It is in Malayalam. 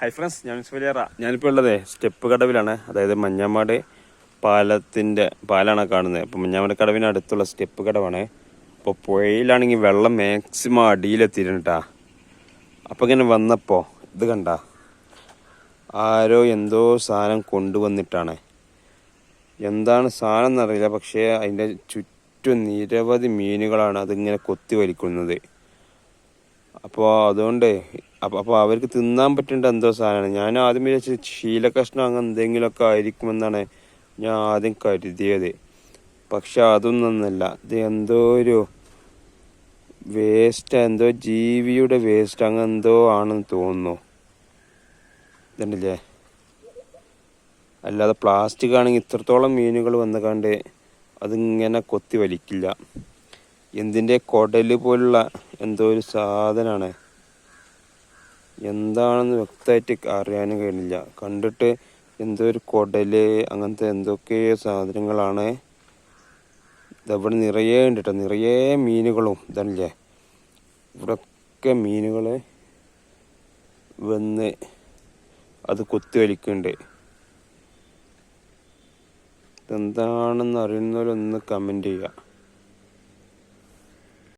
ഹൈ ഫ്രണ്ട്സ് ഞാൻ വലിയറ. ഞാനിപ്പോൾ ഉള്ളത് സ്റ്റെപ്പ് കടവിലാണ്. അതായത് മഞ്ഞാമാട് പാലത്തിന്റെ പാലാണ് കാണുന്നത്. അപ്പോൾ മഞ്ഞാമാട് കടവിന് അടുത്തുള്ള സ്റ്റെപ്പ് കടവാണ്. അപ്പോൾ പുഴയിലാണെങ്കിൽ വെള്ളം മാക്സിമം അടിയിലെത്തിയിട്ടുണ്ടാ അപ്പോൾ ഇങ്ങനെ വന്നപ്പോൾ ഇത് കണ്ട. ആരോ എന്തോ സാധനം കൊണ്ടുവന്നിട്ടാണ്. എന്താണ് സാധനം എന്നറിയില്ല. പക്ഷേ അതിന്റെ ചുറ്റും നിരവധി മീനുകളാണ് അതിങ്ങനെ കൊത്തി വലിക്കുന്നത്. അപ്പോൾ അതുകൊണ്ട് അപ്പോൾ അപ്പോൾ അവർക്ക് തിന്നാൻ പറ്റേണ്ട എന്തോ സാധനമാണ്. ഞാൻ ആദ്യം വിചാരിച്ചത് ശീലകഷ്ണം അങ്ങനെ എന്തെങ്കിലുമൊക്കെ ആയിരിക്കുമെന്നാണ് ഞാൻ ആദ്യം കരുതിയത്. പക്ഷെ അതൊന്നൊന്നല്ല. ഇത് എന്തോ ഒരു വേസ്റ്റ് എന്തോ ജീവിയുടെ വേസ്റ്റ് അങ്ങനെ എന്തോ ആണെന്ന് തോന്നുന്നു. ഇതുണ്ടല്ലേ? അല്ലാതെ പ്ലാസ്റ്റിക് ആണെങ്കിൽ ഇത്രത്തോളം മീനുകൾ വന്ന കണ്ട് അതിങ്ങനെ കൊത്തി വലിക്കില്ല. എന്തിന്റെ കുടൽ പോലുള്ള എന്തോ ഒരു സാധനമാണ് എന്താണെന്ന് വ്യക്തമായിട്ട് അറിയാനും കഴിയുന്നില്ല. കണ്ടിട്ട് എന്തോ ഒരു കുടൽ അങ്ങനത്തെ എന്തൊക്കെ സാധനങ്ങളാണ്. ഇതവിടെ നിറയെ ഉണ്ട് നിറയെ മീനുകളും ഇതല്ലേ. ഇവിടൊക്കെ മീനുകൾ വന്ന് അത് കൊത്തി വലിക്കുന്നുണ്ട്. ഇതെന്താണെന്ന് അറിയുന്നവരൊന്ന് കമന്റ് ചെയ്യുക